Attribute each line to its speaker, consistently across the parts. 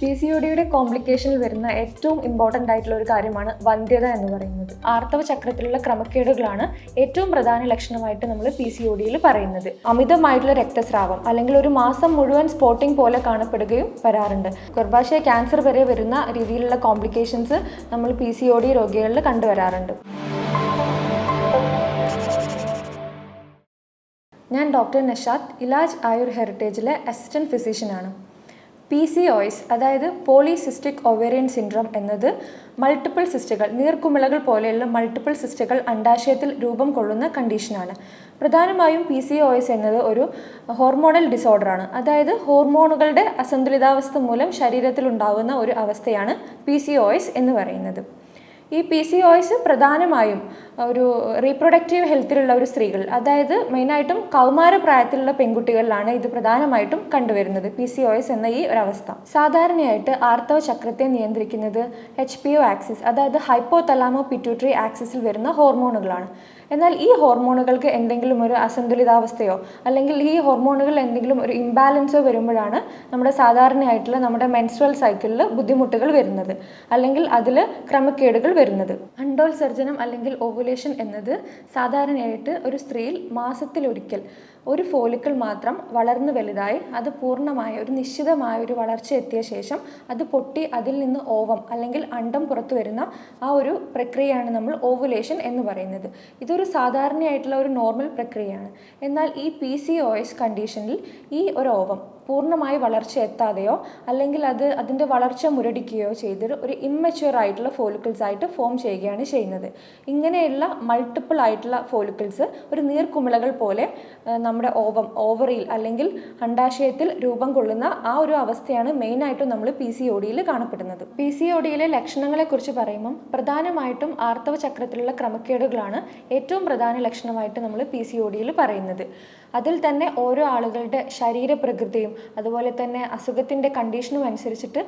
Speaker 1: P C O ഡിയുടെ കോംപ്ലിക്കേഷനിൽ വരുന്ന ഏറ്റവും ഇമ്പോർട്ടന്റ് ആയിട്ടുള്ള ഒരു കാര്യമാണ് വന്ധ്യത എന്ന് പറയുന്നത്. ആർത്തവ ചക്രത്തിലുള്ള ക്രമക്കേടുകളാണ് ഏറ്റവും പ്രധാന ലക്ഷണമായിട്ട് നമ്മൾ പി സി ഒ ഡിയിൽ പറയുന്നത്. അമിതമായിട്ടുള്ള രക്തസ്രാവം അല്ലെങ്കിൽ ഒരു മാസം മുഴുവൻ സ്പോട്ടിംഗ് പോലെ കാണപ്പെടുകയും വരാറുണ്ട്. ഗർഭാശയ ക്യാൻസർ വരെ വരുന്ന രീതിയിലുള്ള കോംപ്ലിക്കേഷൻസ് നമ്മൾ പി സി ഒ ഡി രോഗികളിൽ കണ്ടുവരാറുണ്ട്. ഞാൻ ഡോക്ടർ നഷാദ് ഇലാജ് ആയുർ ഹെറിറ്റേജിലെ അസിസ്റ്റന്റ് ഫിസിഷ്യനാണ് പി സി ഒയ്സ് അതായത് പോളിസിസ്റ്റിക് ഒവേറിയൻ സിൻഡ്രോം എന്നത് മൾട്ടിപ്പിൾ സിസ്റ്റുകൾ നീർക്കുമിളകൾ പോലെയുള്ള മൾട്ടിപ്പിൾ സിസ്റ്റുകൾ അണ്ടാശയത്തിൽ രൂപം കൊള്ളുന്ന കണ്ടീഷനാണ് പ്രധാനമായും പി സി ഒയ്സ് എന്നത് ഒരു ഹോർമോണൽ ഡിസോർഡറാണ് അതായത് ഹോർമോണുകളുടെ അസന്തുലിതാവസ്ഥ മൂലം ശരീരത്തിൽ ഉണ്ടാകുന്ന ഒരു അവസ്ഥയാണ് പി സി ഒയ്സ് എന്ന് പറയുന്നത്. ഈ പി സി ഒയ്സ് പ്രധാനമായും ഒരു റീപ്രൊഡക്റ്റീവ് ഹെൽത്തിലുള്ള ഒരു സ്ത്രീകൾ അതായത് മെയിനായിട്ടും കൗമാര പ്രായത്തിലുള്ള പെൺകുട്ടികളിലാണ് ഇത് പ്രധാനമായിട്ടും കണ്ടുവരുന്നത് പി സി ഒഎസ് എന്ന ഈ ഒരവസ്ഥ. സാധാരണയായിട്ട് ആർത്തവ ചക്രത്തെ നിയന്ത്രിക്കുന്നത് എച്ച് പി ഒ ആക്സിസ് അതായത് ഹൈപ്പോ തലാമോ പിറ്റ്യൂട്ടറി ആക്സിസിൽ വരുന്ന ഹോർമോണുകളാണ് എന്നാൽ ഈ ഹോർമോണുകൾക്ക് എന്തെങ്കിലും ഒരു അസന്തുലിതാവസ്ഥയോ അല്ലെങ്കിൽ ഈ ഹോർമോണുകൾ എന്തെങ്കിലും ഒരു ഇംബാലൻസോ വരുമ്പോഴാണ് നമ്മുടെ സാധാരണയായിട്ടുള്ള നമ്മുടെ മെൻസ്ട്രൽ സൈക്കിളിൽ ബുദ്ധിമുട്ടുകൾ വരുന്നത്. അല്ലെങ്കിൽ അതിൽ ക്രമക്കേടുകൾ വരുന്നത്. അണ്ടോത്സർജനം അല്ലെങ്കിൽ ഓവുലേഷൻ എന്നത് സാധാരണയായിട്ട് ഒരു സ്ത്രീയിൽ മാസത്തിലൊരിക്കൽ ഒരു ഫോലിക്കിൾ മാത്രം വളർന്നു വലുതായി അത് പൂർണമായ ഒരു നിശ്ചിതമായ ഒരു വളർച്ച എത്തിയ ശേഷം അത് പൊട്ടി അതിൽ നിന്ന് ഓവം അല്ലെങ്കിൽ അണ്ടം പുറത്തു വരുന്ന ആ ഒരു പ്രക്രിയയാണ് നമ്മൾ ഓവുലേഷൻ എന്ന് പറയുന്നത്. ഇതൊരു സാധാരണയായിട്ടുള്ള ഒരു നോർമൽ പ്രക്രിയയാണ്. എന്നാൽ ഈ പി സി ഒ എസ് കണ്ടീഷനിൽ ഈ ഒരു ഓവം പൂർണമായി വളർച്ച എത്താതെയോ അല്ലെങ്കിൽ അത് അതിന്റെ വളർച്ച മുരടിക്കുകയോ ചെയ്തിട്ട് ഒരു ഇമ്മച്യൂർ ആയിട്ടുള്ള ഫോലിക്കിൾസ് ആയിട്ട് ഫോം ചെയ്യുകയാണ് ചെയ്യുന്നത്. ഇങ്ങനെയുള്ള മൾട്ടിപ്പിൾ ആയിട്ടുള്ള ഫോലിക്കിൾസ് ഒരു നീർക്കുമിളകൾ പോലെ നമ്മുടെ ഓവം ഓവറിയിൽ അല്ലെങ്കിൽ അണ്ടാശയത്തിൽ രൂപം കൊള്ളുന്ന ആ ഒരു അവസ്ഥയാണ് മെയിനായിട്ടും നമ്മൾ പി സി ഒ ഡിയിൽ കാണപ്പെടുന്നത്. പി സി ഒ ഡിയിലെ ലക്ഷണങ്ങളെക്കുറിച്ച് പറയുമ്പം പ്രധാനമായിട്ടും ആർത്തവ ചക്രത്തിലുള്ള ക്രമക്കേടുകളാണ് ഏറ്റവും പ്രധാന ലക്ഷണമായിട്ട് നമ്മൾ പി സി ഒ ഡിയിൽ പറയുന്നത്. അതിൽ തന്നെ ഓരോ ആളുകളുടെ ശരീരപ്രകൃതിയും അതുപോലെ തന്നെ അസുഖത്തിന്റെ കണ്ടീഷനും അനുസരിച്ചിട്ട്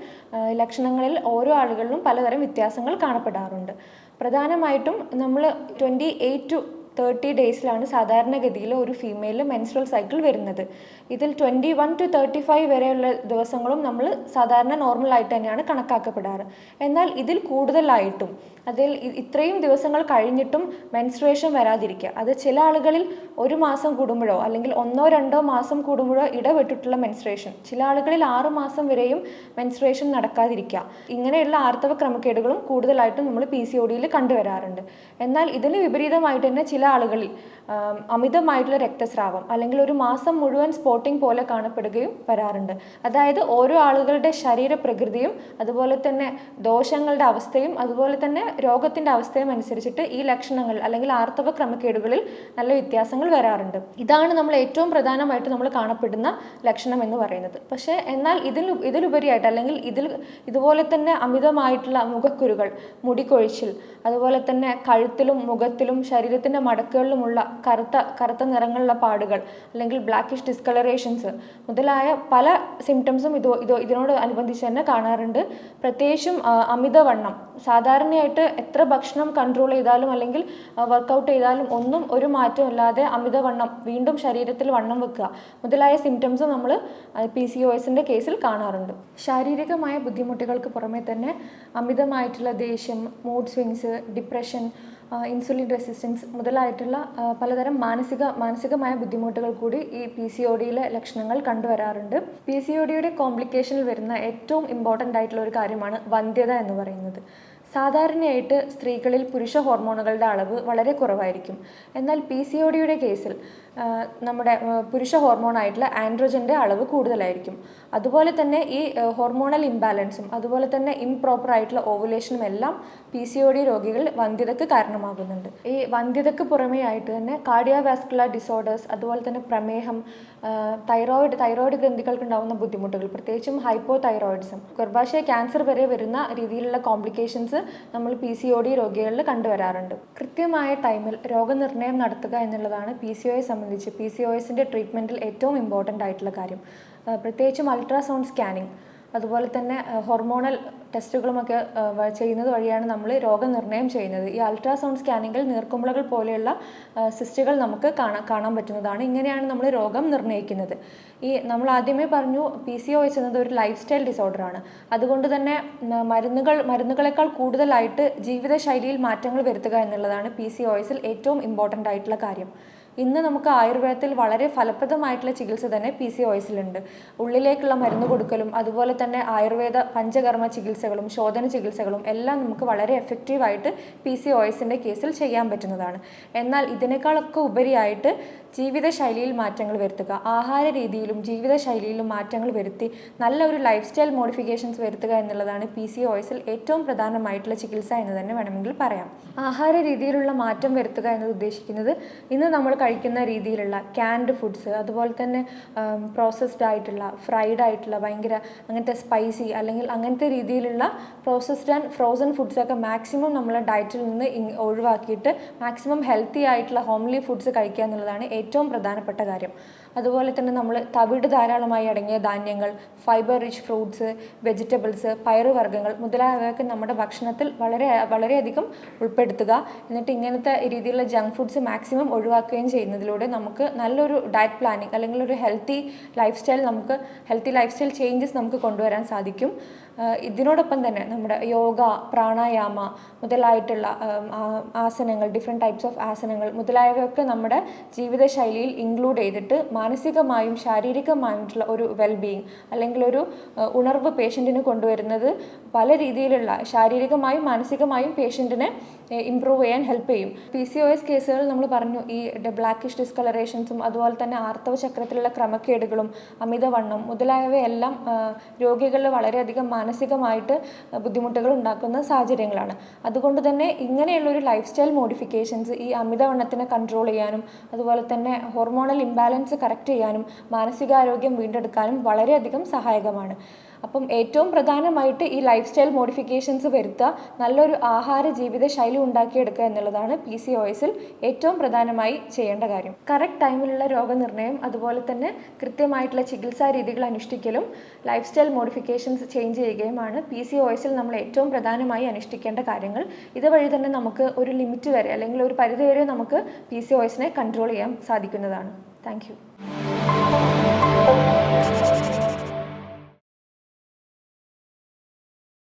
Speaker 1: ലക്ഷണങ്ങളിൽ ഓരോ ആളുകളിലും പലതരം വ്യത്യാസങ്ങൾ കാണപ്പെടാറുണ്ട്. പ്രധാനമായിട്ടും നമ്മൾ ട്വന്റി എയ്റ്റ് ടു തേർട്ടി ഡേയ്സിലാണ് സാധാരണഗതിയിൽ ഒരു ഫീമെയിലിൽ മെൻസ്ട്രൽ സൈക്കിൾ വരുന്നത്. ഇതിൽ twenty one to thirty five വരെയുള്ള ദിവസങ്ങളും നമ്മൾ സാധാരണ നോർമലായിട്ട് തന്നെയാണ് കണക്കാക്കപ്പെടാറ്. എന്നാൽ ഇതിൽ കൂടുതലായിട്ടും അതിൽ ഇത്രയും ദിവസങ്ങൾ കഴിഞ്ഞിട്ടും മെൻസ്ട്രുവേഷൻ വരാതിരിക്കുക. അത് ചില ആളുകളിൽ ഒരു മാസം കൂടുമ്പോഴോ അല്ലെങ്കിൽ ഒന്നോ രണ്ടോ മാസം കൂടുമ്പോഴോ ഇടപെട്ടിട്ടുള്ള മെൻസ്ട്രേഷൻ ചില ആളുകളിൽ ആറ് മാസം വരെയും മെൻസ്ട്രേഷൻ നടക്കാതിരിക്കുക. ഇങ്ങനെയുള്ള ആർത്തവ ക്രമക്കേടുകളും കൂടുതലായിട്ടും നമ്മൾ പി സി ഒ ഡിയിൽ കണ്ടുവരാറുണ്ട്. എന്നാൽ ഇതിന് വിപരീതമായിട്ട് തന്നെ ചില ആളുകളിൽ ആം, അമിതമായിട്ടുള്ള രക്തസ്രാവം അല്ലെങ്കിൽ ഒരു മാസം മുഴുവൻ സ്പോട്ടിംഗ് പോലെ കാണപ്പെടുകയും വരാറുണ്ട്. അതായത് ഓരോ ആളുകളുടെ ശരീര പ്രകൃതിയും അതുപോലെ തന്നെ ദോഷങ്ങളുടെ അവസ്ഥയും അതുപോലെ തന്നെ രോഗത്തിന്റെ അവസ്ഥയും അനുസരിച്ചിട്ട് ഈ ലക്ഷണങ്ങൾ അല്ലെങ്കിൽ ആർത്തവ ക്രമക്കേടുകളിൽ നല്ല വ്യത്യാസങ്ങൾ വരാറുണ്ട്. ഇതാണ് നമ്മൾ ഏറ്റവും പ്രധാനമായിട്ട് നമ്മൾ കാണപ്പെടുന്ന ലക്ഷണം എന്ന് പറയുന്നത്. പക്ഷേ എന്നാൽ ഇതിൽ ഇതിലുപരിയായിട്ട് അല്ലെങ്കിൽ ഇതിൽ ഇതുപോലെ തന്നെ അമിതമായിട്ടുള്ള മുഖക്കുരുകൾ മുടികൊഴിച്ചിൽ അതുപോലെ തന്നെ കഴുത്തിലും മുഖത്തിലും ശരീരത്തിന്റെ മടക്കുകളിലുമുള്ള കറുത്ത കറുത്ത നിറങ്ങളുള്ള പാടുകൾ അല്ലെങ്കിൽ ബ്ലാക്കിഷ് ഡിസ്കളറേഷൻസ് മുതലായ പല സിംറ്റംസും ഇതോ ഇതോ ഇതിനോട് അനുബന്ധിച്ച് തന്നെ കാണാറുണ്ട്. പ്രത്യേകിച്ചും അമിതവണ്ണം സാധാരണയായിട്ട് എത്ര ഭക്ഷണം കൺട്രോൾ ചെയ്താലും അല്ലെങ്കിൽ വർക്കൗട്ട് ചെയ്താലും ഒന്നും ഒരു മാറ്റവും ഇല്ലാതെ അമിതവണ്ണം വീണ്ടും ശരീരത്തിൽ വണ്ണം വെക്കുക മുതലായ സിംറ്റംസും നമ്മൾ പി സി ഒ എസിന്റെ കേസിൽ കാണാറുണ്ട്. ശാരീരികമായ ബുദ്ധിമുട്ടുകൾക്ക് പുറമെ തന്നെ അമിതമായിട്ടുള്ള ദേഷ്യം mood swings depression insulin resistance മുതലായിട്ടുള്ള പലതരം മാനസിക മാനസികമായ ബുദ്ധിമുട്ടുകൾ കൂടി ഈ പി സി ഒ ഡിയിലെ ലക്ഷണങ്ങൾ കണ്ടുവരാറുണ്ട്. പി സി ഒ ഡിയുടെ കോംപ്ലിക്കേഷനിൽ വരുന്ന ഏറ്റവും ഇമ്പോർട്ടന്റ് ആയിട്ടുള്ള ഒരു കാര്യമാണ് വന്ധ്യത എന്ന് പറയുന്നത്. സാധാരണയായിട്ട് സ്ത്രീകളിൽ പുരുഷ ഹോർമോണുകളുടെ അളവ് വളരെ കുറവായിരിക്കും. എന്നാൽ പി സി ഒ ഡിയുടെ കേസിൽ നമ്മുടെ പുരുഷ ഹോർമോണായിട്ടുള്ള ആൻഡ്രോജന്റെ അളവ് കൂടുതലായിരിക്കും. അതുപോലെ തന്നെ ഈ ഹോർമോണൽ ഇംബാലൻസും അതുപോലെ തന്നെ ഇംപ്രോപ്പർ ആയിട്ടുള്ള ഓവുലേഷനും എല്ലാം പി സി ഒ ഡി രോഗികൾ വന്ധ്യതയ്ക്ക് കാരണമാകുന്നുണ്ട്. ഈ വന്ധ്യതയ്ക്ക് പുറമേ ആയിട്ട് തന്നെ കാർഡിയോവാസ്കുലർ ഡിസോർഡേഴ്സ് അതുപോലെ തന്നെ പ്രമേഹം തൈറോയിഡ് തൈറോയിഡ് ഗ്രന്ഥികൾക്ക് ഉണ്ടാകുന്ന ബുദ്ധിമുട്ടുകൾ പ്രത്യേകിച്ചും ഹൈപ്പോ തൈറോയിഡ്സും ഗർഭാശയ ക്യാൻസർ വരെ വരുന്ന രീതിയിലുള്ള കോംപ്ലിക്കേഷൻസ് നമ്മൾ പി സി ഒ ഡി രോഗികളിൽ കണ്ടുവരാറുണ്ട്. കൃത്യമായ ടൈമിൽ രോഗനിർണയം നടത്തുക എന്നുള്ളതാണ് പി സി ഒയെ സംബന്ധിച്ച് പി സി ഒ എസിന്റെ ട്രീറ്റ്മെന്റിൽ ഏറ്റവും ഇമ്പോർട്ടന്റ് ആയിട്ടുള്ള കാര്യം. പ്രത്യേകിച്ചും അൾട്രാസൗണ്ട് സ്കാനിങ് അതുപോലെ തന്നെ ഹോർമോണൽ ടെസ്റ്റുകളുമൊക്കെ ചെയ്യുന്നത് വഴിയാണ് നമ്മൾ രോഗനിർണയം ചെയ്യുന്നത്. ഈ അൾട്രാസൗണ്ട് സ്കാനിങ്ങിൽ നീർക്കുമ്പളകൾ പോലെയുള്ള സിസ്റ്റുകൾ നമുക്ക് കാണാൻ കാണാൻ പറ്റുന്നതാണ്. ഇങ്ങനെയാണ് നമ്മൾ രോഗം നിർണയിക്കുന്നത് ഈ നമ്മൾ ആദ്യമേ പറഞ്ഞു പി സി ഒ എസ് എന്നത് ഒരു ലൈഫ് സ്റ്റൈൽ ഡിസോർഡറാണ്. അതുകൊണ്ട് തന്നെ മരുന്നുകൾ മരുന്നുകളെക്കാൾ കൂടുതലായിട്ട് ജീവിതശൈലിയിൽ മാറ്റങ്ങൾ വരുത്തുക എന്നുള്ളതാണ് പി സി ഒ എസിൽ ഏറ്റവും ഇമ്പോർട്ടന്റ് ആയിട്ടുള്ള കാര്യം. ഇന്ന് നമുക്ക് ആയുർവേദത്തിൽ വളരെ ഫലപ്രദമായിട്ടുള്ള ചികിത്സ തന്നെ പി സി ഓയിസിലുണ്ട് ഉള്ളിലേക്കുള്ള മരുന്ന് കൊടുക്കലും അതുപോലെ തന്നെ ആയുർവേദ പഞ്ചകർമ്മ ചികിത്സകളും ശോധന ചികിത്സകളും എല്ലാം നമുക്ക് വളരെ എഫക്റ്റീവായിട്ട് പി സി ഓയിസിന്റെ കേസിൽ ചെയ്യാൻ പറ്റുന്നതാണ്. എന്നാൽ ഇതിനേക്കാളൊക്കെ ഉപരിയായിട്ട് ജീവിതശൈലിയിൽ മാറ്റങ്ങൾ വരുത്തുക. ആഹാര രീതിയിലും ജീവിതശൈലിയിലും മാറ്റങ്ങൾ വരുത്തി നല്ല ഒരു ലൈഫ് സ്റ്റൈൽ മോഡിഫിക്കേഷൻസ് വരുത്തുക എന്നുള്ളതാണ് പി സി ഓയിസിൽ ഏറ്റവും പ്രധാനമായിട്ടുള്ള ചികിത്സ എന്ന് തന്നെ വേണമെങ്കിൽ പറയാം. ആഹാര രീതിയിലുള്ള മാറ്റം വരുത്തുക എന്നത് ഉദ്ദേശിക്കുന്നത് ഇന്ന് നമ്മൾ കഴിക്കുന്ന രീതിയിലുള്ള ക്യാൻഡ് ഫുഡ്സ് അതുപോലെ തന്നെ പ്രോസസ്ഡ് ആയിട്ടുള്ള ഫ്രൈഡ് ആയിട്ടുള്ള ഭയങ്കര അങ്ങനത്തെ സ്പൈസി അല്ലെങ്കിൽ അങ്ങനത്തെ രീതിയിലുള്ള പ്രോസസ്ഡ് ആൻഡ് ഫ്രോസൺ ഫുഡ്സൊക്കെ മാക്സിമം നമ്മളെ ഡയറ്റിൽ നിന്ന് ഒഴിവാക്കിയിട്ട് മാക്സിമം ഹെൽത്തി ആയിട്ടുള്ള ഹോംലി ഫുഡ്സ് കഴിക്കുക എന്നുള്ളതാണ് ഏറ്റവും പ്രധാനപ്പെട്ട കാര്യം. അതുപോലെ തന്നെ നമ്മൾ തവിട് ധാരാളമായി അടങ്ങിയ ധാന്യങ്ങൾ ഫൈബർ റിച്ച് ഫ്രൂട്ട്സ് വെജിറ്റബിൾസ് പയറുവർഗങ്ങൾ മുതലായവയൊക്കെ നമ്മുടെ ഭക്ഷണത്തിൽ വളരെ വളരെയധികം ഉൾപ്പെടുത്തുക. എന്നിട്ട് ഇങ്ങനത്തെ രീതിയിലുള്ള ജങ്ക് ഫുഡ്സ് മാക്സിമം ഒഴിവാക്കുകയും ചെയ്യുന്നതിലൂടെ നമുക്ക് നല്ലൊരു ഡയറ്റ് പ്ലാനിങ് അല്ലെങ്കിൽ ഒരു ഹെൽത്തി ലൈഫ് സ്റ്റൈൽ നമുക്ക് ഹെൽത്തി ലൈഫ് സ്റ്റൈൽ ചേഞ്ചസ് നമുക്ക് കൊണ്ടുവരാൻ സാധിക്കും. ഇതിനോടൊപ്പം തന്നെ നമ്മുടെ യോഗ പ്രാണായാമ മുതലായിട്ടുള്ള ആസനങ്ങൾ ഡിഫറെന്റ് ടൈപ്സ് ഓഫ് ആസനങ്ങൾ മുതലായവയൊക്കെ നമ്മുടെ ജീവിതശൈലിയിൽ ഇൻക്ലൂഡ് ചെയ്തിട്ട് മാനസികമായും ശാരീരികമായിട്ടുള്ള ഒരു വെൽബീയിങ് അല്ലെങ്കിൽ ഒരു ഉണർവ് പേഷ്യന്റിന് കൊണ്ടുവരുന്നത് പല രീതിയിലുള്ള ശാരീരികമായും മാനസികമായും പേഷ്യന്റിനെ ഇമ്പ്രൂവ് ചെയ്യാൻ ഹെൽപ്പ് ചെയ്യും. പി സി ഒ എസ് കേസുകൾ നമ്മൾ പറഞ്ഞു ഈ ബ്ലാക്കിഷ് ഡിസ്കളറേഷൻസും അതുപോലെ തന്നെ ആർത്തവ ചക്രത്തിലുള്ള ക്രമക്കേടുകളും അമിതവണ്ണം മുതലായവയെല്ലാം രോഗികളിൽ വളരെയധികം മാനസികമായിട്ട് ബുദ്ധിമുട്ടുകൾ ഉണ്ടാക്കുന്ന സാഹചര്യങ്ങളാണ്. അതുകൊണ്ട് തന്നെ ഇങ്ങനെയുള്ള ഒരു ലൈഫ് സ്റ്റൈൽ മോഡിഫിക്കേഷൻസ് ഈ അമിതവണ്ണത്തിനെ കൺട്രോൾ ചെയ്യാനും അതുപോലെ തന്നെ ഹോർമോണൽ ഇംബാലൻസ് കറക്റ്റ് ചെയ്യാനും മാനസികാരോഗ്യം വീണ്ടെടുക്കാനും വളരെയധികം സഹായകമാണ്. അപ്പം ഏറ്റവും പ്രധാനമായിട്ട് ഈ ലൈഫ് സ്റ്റൈൽ മോഡിഫിക്കേഷൻസ് വരുത്തുക നല്ലൊരു ആഹാര ജീവിത ശൈലി ഉണ്ടാക്കിയെടുക്കുക എന്നുള്ളതാണ് പി സി ഒ എസിൽ ഏറ്റവും പ്രധാനമായി ചെയ്യേണ്ട കാര്യം. കറക്റ്റ് ടൈമിലുള്ള രോഗനിർണയം അതുപോലെ തന്നെ കൃത്യമായിട്ടുള്ള ചികിത്സാ രീതികൾ അനുഷ്ഠിക്കലും ലൈഫ് സ്റ്റൈൽ മോഡിഫിക്കേഷൻസ് ചേഞ്ച് ചെയ്യുകയുമാണ് പി സി ഒ എസിൽ നമ്മൾ ഏറ്റവും പ്രധാനമായി അനുഷ്ഠിക്കേണ്ട കാര്യങ്ങൾ. ഇതുവഴി തന്നെ നമുക്ക് ഒരു ലിമിറ്റ് വരെ അല്ലെങ്കിൽ ഒരു പരിധി വരെ നമുക്ക് പി സി ഒ എസിനെ കൺട്രോൾ ചെയ്യാൻ സാധിക്കുന്നതാണ്. Thank you